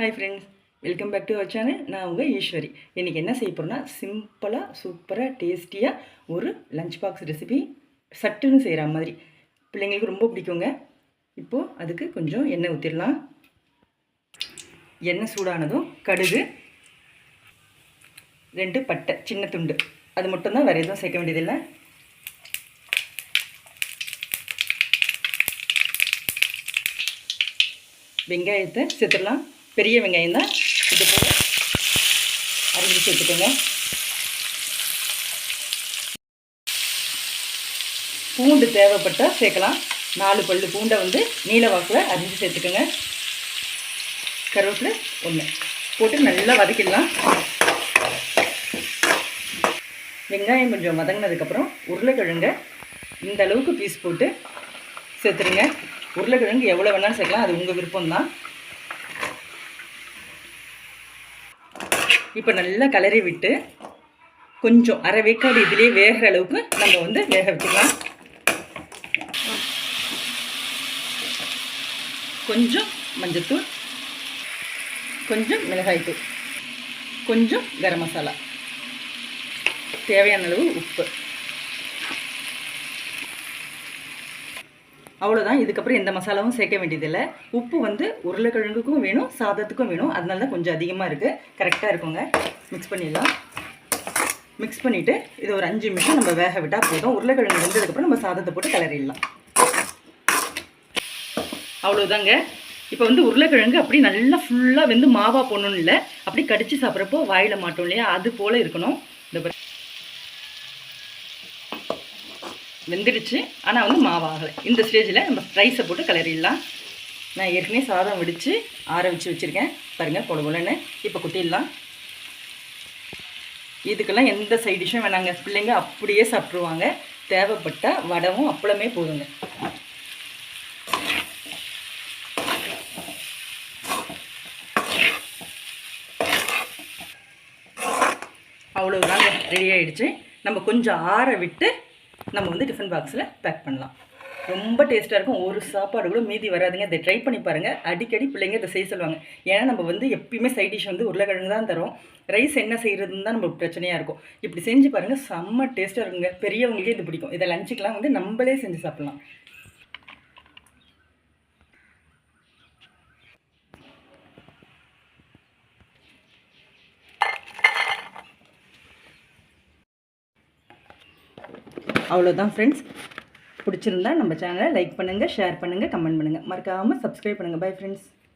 Hi friends welcome back to our channel நான் உங்கள் ஈஸ்வரி. இன்றைக்கி என்ன செய்ய போகிறேன்னா சிம்பிளாக சூப்பராக டேஸ்டியாக ஒரு லஞ்ச் பாக்ஸ் ரெசிபி சட்டுன்னு செய்கிற மாதிரி. பிள்ளைங்களுக்கு ரொம்ப பிடிக்குங்க. இப்போது அதுக்கு கொஞ்சம் எண்ணெய் ஊற்றிடலாம் எண்ணெய் சூடானதும் கடுகு ரெண்டு பட்டை சின்ன துண்டு. அது மட்டும்தான் வேறு எதுவும் சேர்க்க வேண்டியதில்லை. வெங்காயத்தை சேர்த்துடலாம். பெரிய வெங்காயம் தான். இது போல் அரிஞ்சு சேர்த்துக்கோங்க பூண்டு தேவைப்பட்டால் சேர்க்கலாம். நாலு பல்லு பூண்டை வந்து நீல வாக்கில் அரிஞ்சு சேர்த்துக்கோங்க. கருவேப்பிலை ஒன்று போட்டு நல்லா வதக்கிடலாம். வெங்காயம் கொஞ்சம் வதங்கினதுக்கப்புறம் உருளைக்கிழங்கை இந்த அளவுக்கு பீஸ் போட்டு சேர்த்துருங்க. உருளைக்கிழங்கு எவ்வளோ வேணாலும் சேர்க்கலாம். அது உங்கள் விருப்பம்தான். இப்போ நல்லா கலரி விட்டு கொஞ்சம் அரை வேக்காடு இதிலே வேகிற அளவுக்கு நம்ம வந்து வேக வச்சுக்கலாம் கொஞ்சம் மஞ்சத்தூள் கொஞ்சம் மிளகாய்த்தூள் கொஞ்சம் கரம் மசாலா. தேவையான அளவு உப்பு. அவ்வளோதான் இதுக்கப்புறம் எந்த மசாலாவும் சேர்க்க வேண்டியதில்லை. உப்பு வந்து உருளைக்கிழங்குக்கும் வேணும் சாதத்துக்கும் வேணும். அதனால தான் கொஞ்சம் அதிகமாக இருக்குது கரெக்டாக இருக்குங்க. மிக்ஸ் பண்ணிடலாம். மிக்ஸ் பண்ணிவிட்டு இது ஒரு அஞ்சு நிமிஷம் நம்ம வேக விட்டால் போதும். உருளைக்கிழங்கு வெந்ததுக்கப்புறம் நம்ம சாதத்தை போட்டு கிளறிடலாம். அவ்வளோதாங்க இப்போ வந்து உருளைக்கிழங்கு அப்படி நல்லா ஃபுல்லாக வந்து மாவாக போடணும்னு இல்லை. அப்படி கடிச்சு சாப்பிட்றப்போ வாயில் மாட்டோம் இல்லையா? அது போல் இருக்கணும். இந்த வெந்துடுச்சு. ஆனால் வந்து மாவாகலை. இந்த ஸ்டேஜில் நம்ம ரைஸை போட்டு கிளறிடலாம். நான் ஏற்கனவே சாதம் வெடித்து ஆற வச்சு வச்சுருக்கேன் பாருங்கள் பொல பொலன்னு இப்போ குட்டிடலாம். இதுக்கெல்லாம் எந்த சைட் டிஷ்ஷும் வேணாங்க. பிள்ளைங்க அப்படியே சாப்பிட்ருவாங்க தேவைப்பட்ட வடவும் அப்பளமே போதுங்க. அவ்வளோதாங்க ரெடி ஆகிடுச்சு நம்ம கொஞ்சம் ஆற விட்டு நம்ம வந்து டிஃபன் பாக்ஸில் பேக் பண்ணலாம். ரொம்ப டேஸ்ட்டாக இருக்கும். ஒரு சாப்பாடு கூட மீதி வராதுங்க. இதை ட்ரை பண்ணி பாருங்கள் அடிக்கடி பிள்ளைங்க இதை செய்ய சொல்லுவாங்க. ஏன்னா நம்ம வந்து எப்பயுமே சைட் டிஷ் வந்து உருளைக்கிழங்கு தான் தரோம். ரைஸ் என்ன செய்கிறதுன்னு தான் நம்ம பிரச்சனையாக இருக்கும். இப்படி செஞ்சு பாருங்கள் செம்ம டேஸ்ட்டாக இருக்குங்க. பெரியவங்களுக்கே இது பிடிக்கும். இதை லஞ்சுக்கெலாம் வந்து நம்மளே செஞ்சு சாப்பிட்லாம். அவ்வளோதான் ஃப்ரெண்ட்ஸ் பிடிச்சிருந்தா நம்ம சேனலை லைக் பண்ணுங்கள் ஷேர் பண்ணுங்கள் கமெண்ட் பண்ணுங்கள் மறக்காமல் சப்ஸ்கிரைப் பண்ணுங்கள் பை ஃப்ரெண்ட்ஸ்